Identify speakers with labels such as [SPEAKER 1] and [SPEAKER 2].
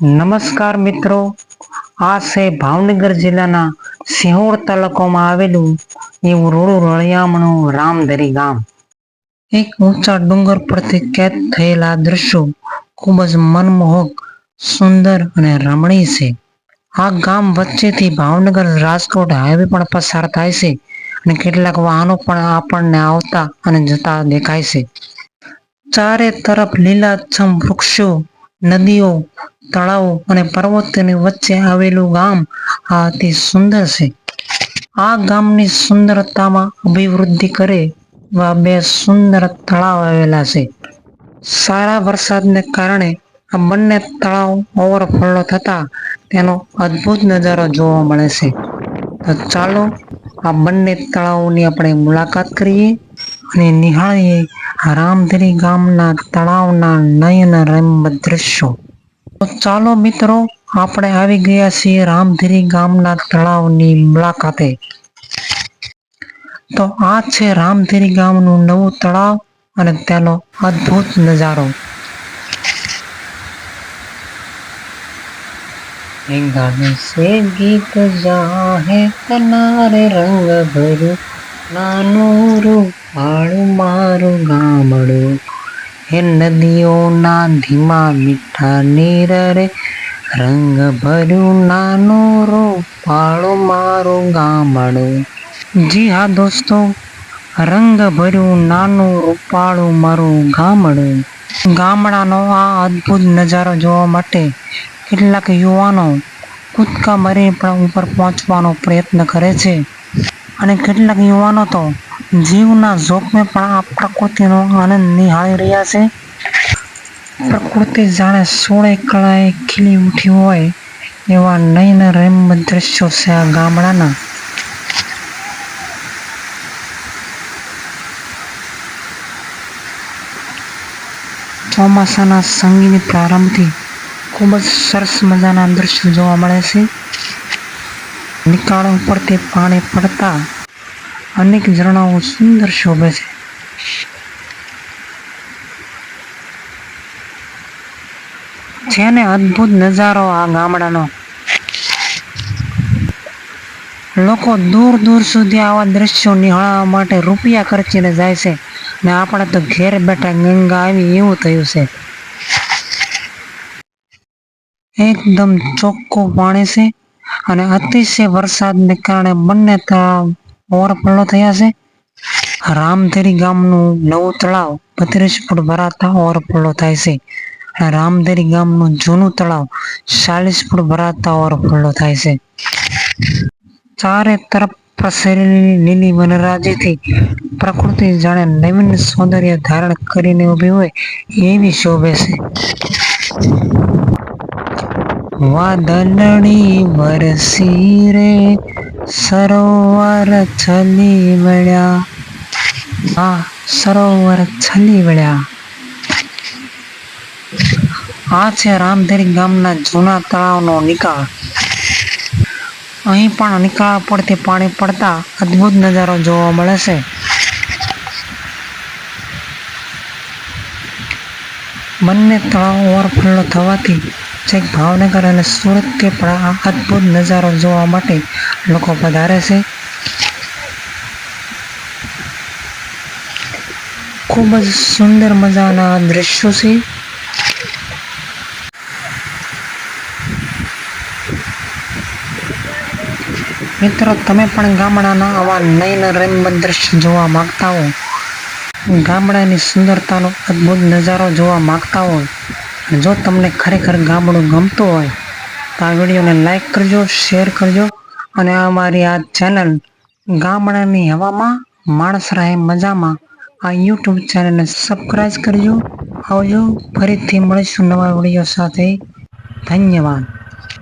[SPEAKER 1] નમસ્કાર મિત્રો. આ છે ભાવનગર જિલ્લાના સિહોર તાલુકામાં આવેલું એવું રોડું રળિયામણું રામધરી ગામ. એક ઊંચા ડુંગર પરથી કેદ થયેલા દ્રશ્યો ખૂબ જ મનમોહક, સુંદર અને રમણીય છે. આ ગામ વચ્ચેથી ભાવનગર રાજકોટ હાઈવે પણ પસાર થાય છે અને કેટલાક વાહનો પણ આપણને આવતા અને જતા દેખાય છે. ચારે તરફ લીલાછમ વૃક્ષો નદીઓ, તળાવો અને પર્વતોની વચ્ચે આવેલું ગામ આ અતિ સુંદર છે. આ ગામની સુંદરતામાં અભિવૃદ્ધિ કરે એવા બે સુંદર તળાવ આવેલા છે. સારા વરસાદને કારણે આ બંને તળાવ ઓવરફ્લો થતા તેનો અદ્ભુત નજારો જોવા મળે છે. તો ચાલો આ બંને તળાવોની આપણે મુલાકાત કરીએ. અને નિહાળીએ રામધરી ગામના તળાવના નયન રમ્ય દ્રશ્યો. તો ચાલો મિત્રો, આપણે આવી ગયા છીએ રામધરી ગામના તળાવની મુલાકાતે. તો આ છે રામધરી ગામનું નવું તળાવ અને તેનો અદ્ભુત નજારો. ગીત જાહે તનારે રંગ ભર્યું નાનું રૂપાળું મારું ગામડું. હે નદીઓના ધીમા મીઠા નીર રે રંગ ભર્યું નાનું રૂપાળું મારું ગામડું. જી હા દોસ્તો રંગ ભર્યું નાનું રૂપાળું મારું ગામડું. ગામડાનો આ અદ્ભુત નજારો જોવા માટે કેટલાક યુવાનો કૂદકા મરી પણ ઉપર પહોંચવાનો પ્રયત્ન કરે છે. અને કેટલાક યુવાનો તો જીવના જોખમે પણ આ પ્રકૃતિનો આનંદ નિહાળી રહ્યા છે. પ્રકૃતિ જાણે સોળે કળાએ ખીલી ઉઠી હોય એવા નયન રમ્ય દ્રશ્યો છે આ ગામડાના. ચોમાસાના સંગીની પ્રારંભથી ખૂબ જ સરસ મજાના દ્રશ્યો જોવા મળે છે. નિકાળ ઉપરથી પાણી પડતા અનેક ઝરણાઓ સુંદર શોભે છે. છે ને અદ્ભુત નજારો આ ગામડાનો. લોકો દૂર દૂર સુધી આવા દ્રશ્યો નિહાળવા માટે રૂપિયા ખર્ચીને જાય છે ને આપણે તો ઘેર બેઠા ગંગા આવી એવું થયું છે. એકદમ ચોખ્ખું પાણી છે અને અતિશય વરસાદને કારણે બંને તળાવ ઓવરફ્લો થયા છે. રામધેરી ગામનું નવું તળાવ બત્રીસ ફૂટ ભરાતા ઓવરફ્લો થાય છે. રામધેરી ગામનું જૂનું તળાવ ચાલીસ ફૂટ ભરાતા ઓવરફ્લો થાય છે. ચારે તરફ પ્રસરેલી લીલી વનરાજીથી પ્રકૃતિ જાણે નવીન સૌંદર્ય ધારણ કરીને ઊભી હોય એવી શોભે છે. વાદળની વરસી રે સરોવર છલી વળ્યા. આ સરોવર છલી વળ્યા. આ છે રામધરી ગામના જૂના તળાવનો નિકાળ અહીં પણ નિકાળ પરથી પાણી પડતા અદ્ભુત નજારો જોવા મળે છે. બંને તળાવ ઓવરફ્લો થવાથી છેક ભાવનગર અને સુરતથી પણ આ અદ્ભુત નજારો જોવા માટે લોકો પધારે છે. ખૂબ જ સુંદર મજાના દ્રશ્યો છે. મિત્રો, તમે પણ ગામડાના આવા નયન રમ્ય દ્રશ્ય જોવા માગતા હો. ગામડાની સુંદરતાનો અદ્ભુત નજારો જોવા માગતા હોય. જો તમને ખરેખર ગામડું ગમતું હોય, તો આ વિડીયોને લાઈક કરજો શેર કરજો. અને અમારી આ ચેનલ ગામડાની હવામાં માણસ રહે મજામાં, આ યુટ્યુબ ચેનલને સબસ્ક્રાઈબ કરજો. આવજો, ફરીથી મળીશું નવા વીડિયો સાથે. ધન્યવાદ.